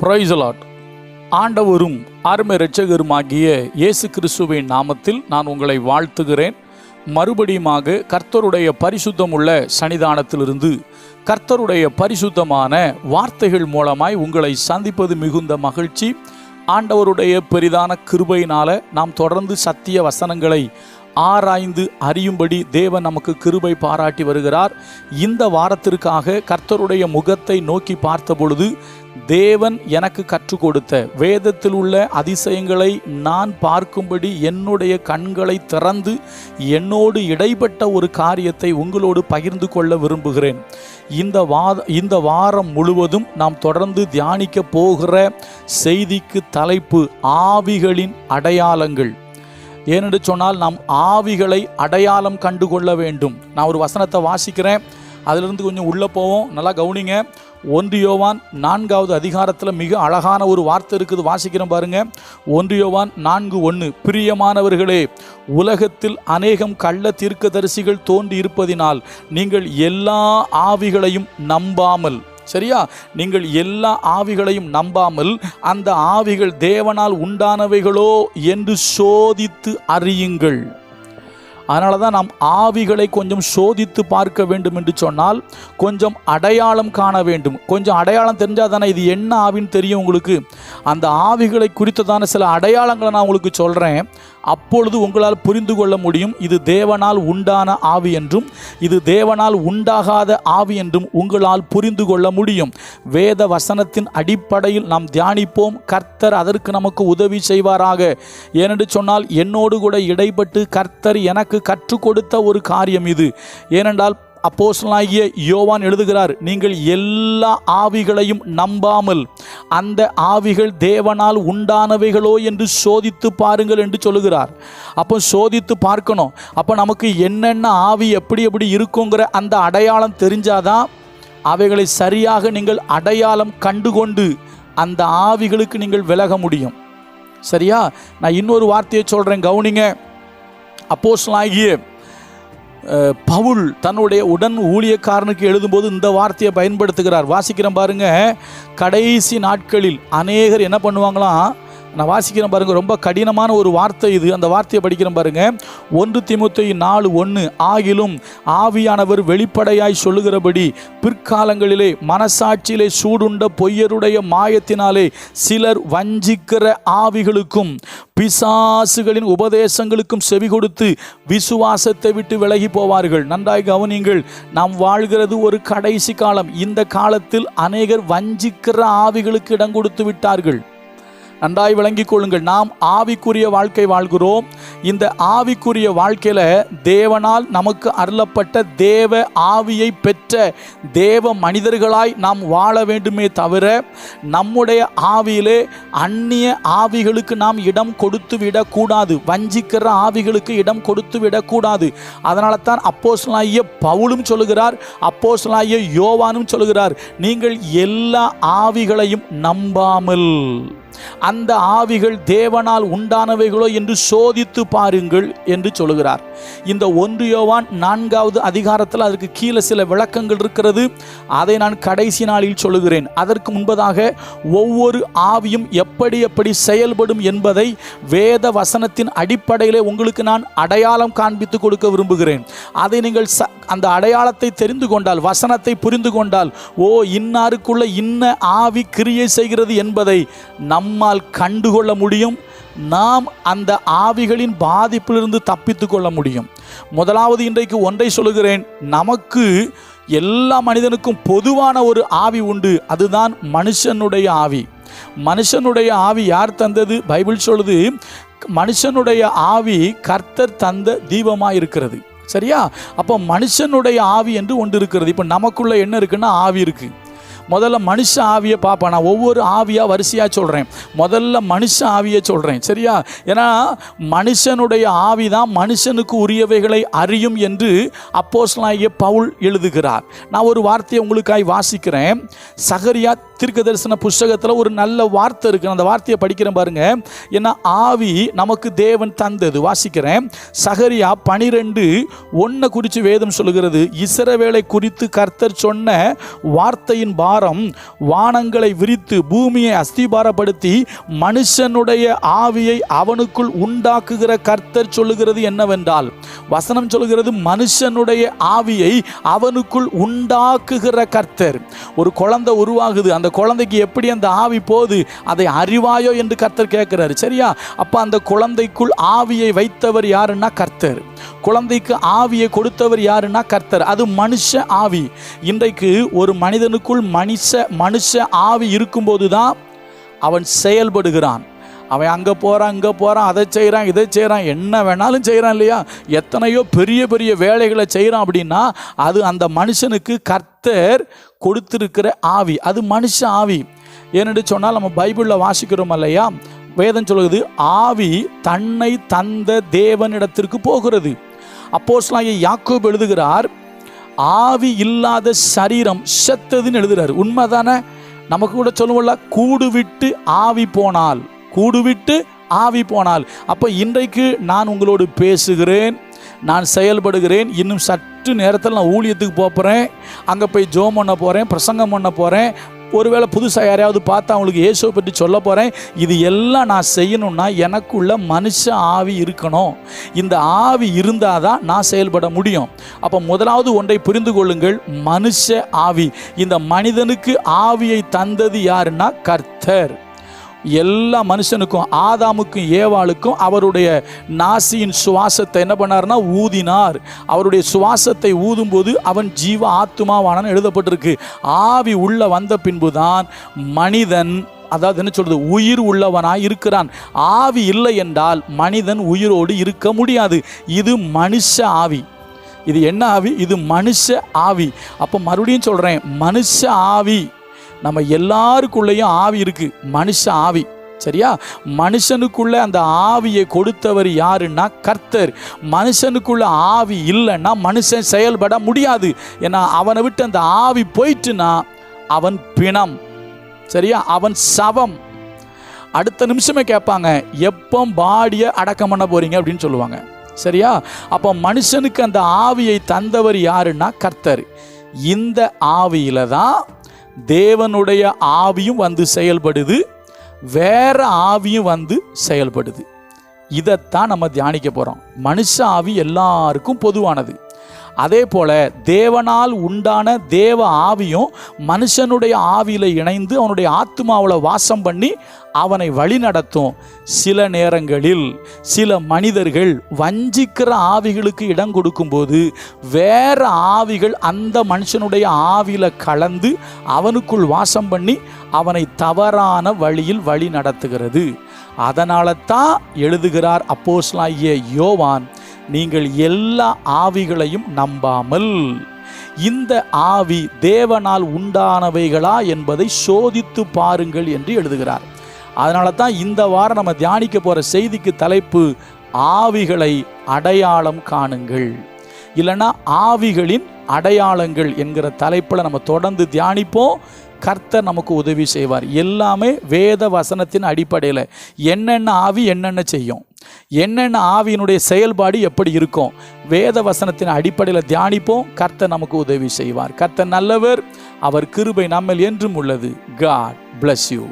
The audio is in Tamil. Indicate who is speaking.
Speaker 1: பிரைசலாட் ஆண்டவரும் அருமை இரட்சகருமாகிய இயேசு கிறிஸ்துவின் நாமத்தில் நான் உங்களை வாழ்த்துகிறேன். மறுபடியுமாக கர்த்தருடைய பரிசுத்தமுள்ள சன்னிதானத்திலிருந்து கர்த்தருடைய பரிசுத்தமான வார்த்தைகள் மூலமாய் உங்களை சந்திப்பது மிகுந்த மகிழ்ச்சி. ஆண்டவருடைய பெரிதான கிருபையினால நாம் தொடர்ந்து சத்திய வசனங்களை ஆராய்ந்து அறியும்படி தேவன் நமக்கு கிருபை பாராட்டி வருகிறார். இந்த வாரத்திற்காக கர்த்தருடைய முகத்தை நோக்கி பார்த்த பொழுது தேவன் எனக்கு கற்றுக் கொடுத்த வேதத்தில் உள்ள அதிசயங்களை நான் பார்க்கும்படி என்னுடைய கண்களை திறந்து என்னோடு இடைப்பட்ட ஒரு காரியத்தை உங்களோடு பகிர்ந்து கொள்ள விரும்புகிறேன். இந்த வாத இந்த வாரம் முழுவதும் நாம் தொடர்ந்து தியானிக்க போகிற செய்திக்கு தலைப்பு ஆவிகளின் அடையாளங்கள். ஏனென்று சொன்னால் நாம் ஆவிகளை அடையாளம் கண்டு கொள்ள வேண்டும். நான் ஒரு வசனத்தை வாசிக்கிறேன். அதிலிருந்து கொஞ்சம் உள்ளே போவோம். நல்லா கவனிங்க. ஒன்று யோவான் நான்காவது அதிகாரத்தில் மிக அழகான ஒரு வார்த்தை இருக்குது. வாசிக்கிறேன் பாருங்க. ஒன்று யோவான் நான்கு ஒன்று. பிரியமானவர்களே உலகத்தில் அநேகம் கள்ள தீர்க்கதரிசிகள் தோன்றி இருப்பதினால் நீங்கள் எல்லா ஆவிகளையும் நம்பாமல் சரியா? நீங்கள் எல்லா ஆவிகளையும் நம்பாமல் அந்த ஆவிகள் தேவனால் உண்டானவைகளோ என்று சோதித்து அறியுங்கள். அதனால தான் நாம் ஆவிகளை கொஞ்சம் சோதித்து பார்க்க வேண்டும் என்று சொன்னால் கொஞ்சம் அடையாளம் காண வேண்டும். கொஞ்சம் அடையாளம் தெரிஞ்சால் தானே இது என்ன ஆவின்னு தெரியும் உங்களுக்கு. அந்த ஆவிகளை குறித்ததான சில அடையாளங்களை நான் உங்களுக்கு சொல்கிறேன் அப்பொழுது உங்களால் புரிந்து கொள்ள முடியும் இது தேவனால் உண்டான ஆவி என்றும் இது தேவனால் உண்டாகாத ஆவி என்றும் உங்களால் புரிந்து கொள்ள முடியும். வேத வசனத்தின் அடிப்படையில் நாம் தியானிப்போம். கர்த்தர் அதற்கு நமக்கு உதவி செய்வாராக. ஏனென்று சொன்னால் என்னோடு கூட இடைப்பட்டு கர்த்தர் எனக்கு கற்றுக் கொடுத்த ஒரு காரியம் இது. ஏனென்றால் அப்போசலாகிய யோவான் எழுதுகிறார் நீங்கள் எல்லா ஆவிகளையும் நம்பாமல் அந்த ஆவிகள் தேவனால் உண்டானவைகளோ என்று சோதித்து பாருங்கள் என்று சொல்லுகிறார். அப்போ சோதித்து பார்க்கணும். அப்போ நமக்கு என்னென்ன ஆவி எப்படி எப்படி இருக்குங்கிற அந்த அடையாளம் தெரிஞ்சாதான் அவைகளை சரியாக நீங்கள் அடையாளம் கண்டுகொண்டு அந்த ஆவிகளுக்கு நீங்கள் விலக முடியும். சரியா? நான் இன்னொரு வார்த்தையை சொல்கிறேன் கவுனிங்க. அப்போஸ்தலனாகிய பவுல் தன்னுடைய உடன் ஊழியக்காரனுக்கு எழுதும்போது இந்த வார்த்தையை பயன்படுத்துகிறார். வாசிக்கிறேன் பாருங்க. கடைசி நாட்களில் அநேகர் என்ன பண்ணுவாங்களாம்? நான் வாசிக்கிறேன் பாருங்க ரொம்ப கடினமான ஒரு வார்த்தை இது. அந்த வார்த்தையை படிக்கிறேன் பாருங்க. ஒன்று திமுத்தை நாலு ஒன்று ஆகிலும் ஆவியானவர் வெளிப்படையாய் சொல்லுகிறபடி பிற்காலங்களிலே மனசாட்சியிலே சூடுண்ட பொய்யருடைய மாயத்தினாலே சிலர் வஞ்சிக்கிற ஆவிகளுக்கும் பிசாசுகளின் உபதேசங்களுக்கும் செவி கொடுத்து விசுவாசத்தை விட்டு விலகி போவார்கள். நன்றாய் கவனிங்கள் நாம் வாழ்கிறது ஒரு கடைசி காலம். இந்த காலத்தில் அநேகர் வஞ்சிக்கிற ஆவிகளுக்கு இடம் கொடுத்து விட்டார்கள். நன்றாய் விளங்கிக் கொள்ளுங்கள். நாம் ஆவிக்குரிய வாழ்க்கை வாழ்கிறோம். இந்த ஆவிக்குரிய வாழ்க்கையில் தேவனால் நமக்கு அருளப்பட்ட தேவ ஆவியை பெற்ற தேவ மனிதர்களாய் நாம் வாழ வேண்டுமே தவிர நம்முடைய ஆவியிலே அந்நிய ஆவிகளுக்கு நாம் இடம் கொடுத்து விடக்கூடாது. வஞ்சிக்கிற ஆவிகளுக்கு இடம் கொடுத்து விடக்கூடாது. அதனால தான் அப்போஸ்தலனாகிய பவுலும் சொல்லுகிறார் அப்போஸ்தலனாகிய யோவானும் சொல்லுகிறார் நீங்கள் எல்லா ஆவிகளையும் நம்பாமல் அந்த ஆவிகள் தேவனால் உண்டானவைகளோ என்று சோதித்து பாருங்கள் என்று சொல்லுகிறார். இந்த ஒன்று யோவான் நான்காவது அதிகாரத்தில் அதற்கு கீழே சில விளக்கங்கள் இருக்கிறது. அதை நான் கடைசி நாளில் சொல்லுகிறேன். அதற்கு முன்பதாக ஒவ்வொரு ஆவியும் எப்படி எப்படி செயல்படும் என்பதை வேத வசனத்தின் அடிப்படையிலே உங்களுக்கு நான் அடையாளம் காண்பித்து கொடுக்க விரும்புகிறேன். அதை நீங்கள் ச அந்த அடையாளத்தை தெரிந்து கொண்டால் வசனத்தை புரிந்து கொண்டால் ஓ இன்னாருக்குள்ள இன்ன ஆவி கிரியை செய்கிறது என்பதை நம் நம்மால் கண்டுகொள்ள முடியும். நாம் அந்த ஆவிகளின் பாதிப்பிலிருந்து தப்பித்து கொள்ள முடியும். முதலாவது இன்றைக்கு ஒன்றை சொல்லுகிறேன். நமக்கு எல்லா மனிதனுக்கும் பொதுவான ஒரு ஆவி உண்டு. அதுதான் மனுஷனுடைய ஆவி. மனுஷனுடைய ஆவி யார் தந்தது? பைபிள் சொல்லுது மனுஷனுடைய ஆவி கர்த்தர் தந்த தீபமாக இருக்கிறது சரியா? அப்போ மனுஷனுடைய ஆவி என்று ஒன்று இருக்கிறது. இப்போ நமக்குள்ள என்ன இருக்குன்னா ஆவி இருக்குது முதல்ல மனுஷ ஆவியை பார்ப்பேன். நான் ஒவ்வொரு ஆவியாக வரிசையாக சொல்கிறேன் முதல்ல மனுஷ ஆவியை சொல்கிறேன் சரியா? ஏன்னா மனுஷனுடைய ஆவி தான் மனுஷனுக்கு உரியவைகளை அறியும் என்று அப்போஸ்லாகிய பவுல் எழுதுகிறார். நான் ஒரு வார்த்தையை உங்களுக்காய் வாசிக்கிறேன். சகரியா தீர்க்க தரிசன புஸ்தகத்தில் ஒரு நல்ல வார்த்தை இருக்குது அந்த வார்த்தையை படிக்கிறேன் பாருங்க. ஏன்னா ஆவி நமக்கு தேவன் தந்தது. வாசிக்கிறேன். சகரியா பனிரெண்டு ஒன்றை குறித்து வேதம் சொல்லுகிறது. இஸ்ரவேலை குறித்து கர்த்தர் சொன்ன வார்த்தையின் பாரம் வானங்களை விரித்து பூமியை அஸ்திபாரப்படுத்தி மனுஷனுடைய ஆவியை அவனுக்குள் உண்டாக்குகிற கர்த்தர் சொல்லுகிறது என்னவென்றால் வசனம் சொல்கிறது மனுஷனுடைய ஆவியை அவனுக்குள் உண்டாக்குகிற கர்த்தர். ஒரு குழந்தை உருவாகுது அந்த குழந்தைக்கு எப்படி அந்த ஆவி போகுது அதை அறிவாயோ என்று கர்த்தர் கேட்கிறாரு. சரியா? அப்போ அந்த குழந்தைக்குள் ஆவியை வைத்தவர் யாருன்னா கர்த்தர். குழந்தைக்கு ஆவியை கொடுத்தவர் யாருன்னா கர்த்தர். அது மனுஷ ஆவி. இன்றைக்கு ஒரு மனிதனுக்குள் மனுஷ மனுஷ ஆவி இருக்கும்போது தான் அவன் செயல்படுகிறான். அவன் அங்கே போகிறான் இங்கே போகிறான் அதை செய்கிறான் இதை செய்கிறான் என்ன வேணாலும் செய்கிறான் இல்லையா? எத்தனையோ பெரிய பெரிய வேலைகளை செய்கிறான் அப்படின்னா அது அந்த மனுஷனுக்கு கர்த்தர் கொடுத்துருக்கிற ஆவி. அது மனுஷ ஆவி. ஏன்னு சொன்னால் நம்ம பைபிளில் வாசிக்கிறோம் இல்லையா? வேதம் சொல்லுது ஆவி தன்னை தந்த தேவனிடத்திற்கு போகிறது. அப்போஸ்லாம் யாக்கோப் எழுதுகிறார் ஆவி இல்லாத சரீரம் செத்ததுன்னு எழுதுறாரு. உண்மைதானே? நமக்கு கூட சொல்லுவோம்ல கூடு விட்டு ஆவி போனால் கூடு விட்டு ஆவி போனால். அப்போ இன்றைக்கு நான் உங்களோடு பேசுகிறேன் நான் செயல்படுகிறேன் இன்னும் சற்று நேரத்தில் நான் ஊழியத்துக்கு போகிறேன் அங்கே போய் ஜோம் பண்ண போகிறேன் பிரசங்கம் பண்ண போகிறேன் ஒருவேளை புதுசாக யாரையாவது பார்த்து அவங்களுக்கு இயேசுவை பற்றி சொல்ல போகிறேன் இது எல்லாம் நான் செய்யணும்னா எனக்குள்ள மனுஷ ஆவி இருக்கணும். இந்த ஆவி இருந்தால் தான் நான் செயல்பட முடியும். அப்போ முதலாவது ஒன்றை புரிந்து கொள்ளுங்கள். மனுஷ ஆவி. இந்த மனிதனுக்கு ஆவியை தந்தது யாருன்னா கர்த்தர். எல்லா மனுஷனுக்கும் ஆதாமுக்கும் ஏவாளுக்கும் அவருடைய நாசியின் சுவாசத்தை என்ன பண்ணார்னா ஊதினார். அவருடைய சுவாசத்தை ஊதும்போது அவன் ஜீவ ஆத்துமாவானன்னு எழுதப்பட்டிருக்கு. ஆவி உள்ள வந்த பின்புதான் மனிதன் அதாவது என்ன சொல்றது உயிர் உள்ளவனாய் இருக்கிறான். ஆவி இல்லை என்றால் மனிதன் உயிரோடு இருக்க முடியாது. இது மனுஷ ஆவி. இது என்ன ஆவி? இது மனுஷ ஆவி. அப்போ மறுபடியும் சொல்கிறேன் மனுஷ ஆவி. நம்ம எல்லாருக்குள்ளேயும் ஆவி இருக்குது மனுஷ ஆவி. சரியா? மனுஷனுக்குள்ள அந்த ஆவியை கொடுத்தவர் யாருன்னா கர்த்தர். மனுஷனுக்குள்ள ஆவி இல்லைன்னா மனுஷன் செயல்பட முடியாது. ஏன்னா அவனை விட்டு அந்த ஆவி போயிட்டுனா அவன் பிணம். சரியா? அவன் சவம். அடுத்த நிமிஷமே கேட்பாங்க எப்போ பாடியை அடக்கம் பண்ண போறீங்க? அப்படின்னு சொல்லுவாங்க. சரியா? அப்போ மனுஷனுக்கு அந்த ஆவியை தந்தவர் யாருன்னா கர்த்தர். இந்த ஆவியில தான் தேவனுடைய ஆவியும் வந்து செயல்படுது வேற ஆவியும் வந்து செயல்படுது. இதைத்தான் நம்ம தியானிக்க போகிறோம் மனுஷ ஆவி எல்லாருக்கும் பொதுவானது. அதே போல் தேவனால் உண்டான தேவ ஆவியும் மனுஷனுடைய ஆவியில் இணைந்து அவனுடைய ஆத்மாவில் வாசம் பண்ணி அவனை வழி நடத்தும். சில நேரங்களில் சில மனிதர்கள் வஞ்சிக்கிற ஆவிகளுக்கு இடம் கொடுக்கும்போது வேற ஆவிகள் அந்த மனுஷனுடைய ஆவியில் கலந்து அவனுக்குள் வாசம் பண்ணி அவனை தவறான வழியில் வழி நடத்துகிறது. அதனால தான் எழுதுகிறார் அப்போஸ்லாகிய யோவான் நீங்கள் எல்லா ஆவிகளையும் நம்பாமல் இந்த ஆவி தேவனால் உண்டானவைகளா என்பதை சோதித்து பாருங்கள் என்று எழுதுகிறார். அதனால தான் இந்த வாரம் நம்ம தியானிக்க போகிற செய்திக்கு தலைப்பு ஆவிகளை அடையாளம் காணுங்கள். இல்லைன்னா ஆவிகளின் அடையாளங்கள் என்கிற தலைப்பில் நம்ம தொடர்ந்து தியானிப்போம். கர்த்தர் நமக்கு உதவி செய்வார். எல்லாமே வேத வசனத்தின் அடிப்படையில். என்னென்ன ஆவி என்னென்ன செய்யும்? என்னென்ன ஆவியினுடைய செயல்பாடு எப்படி இருக்கும்? வேத வசனத்தின் அடிப்படையில் தியானிப்போம். கர்த்தர் நமக்கு உதவி செய்வார். கர்த்தர் நல்லவர். அவர் கிருபை நம்மில் என்றும் உள்ளது. God bless you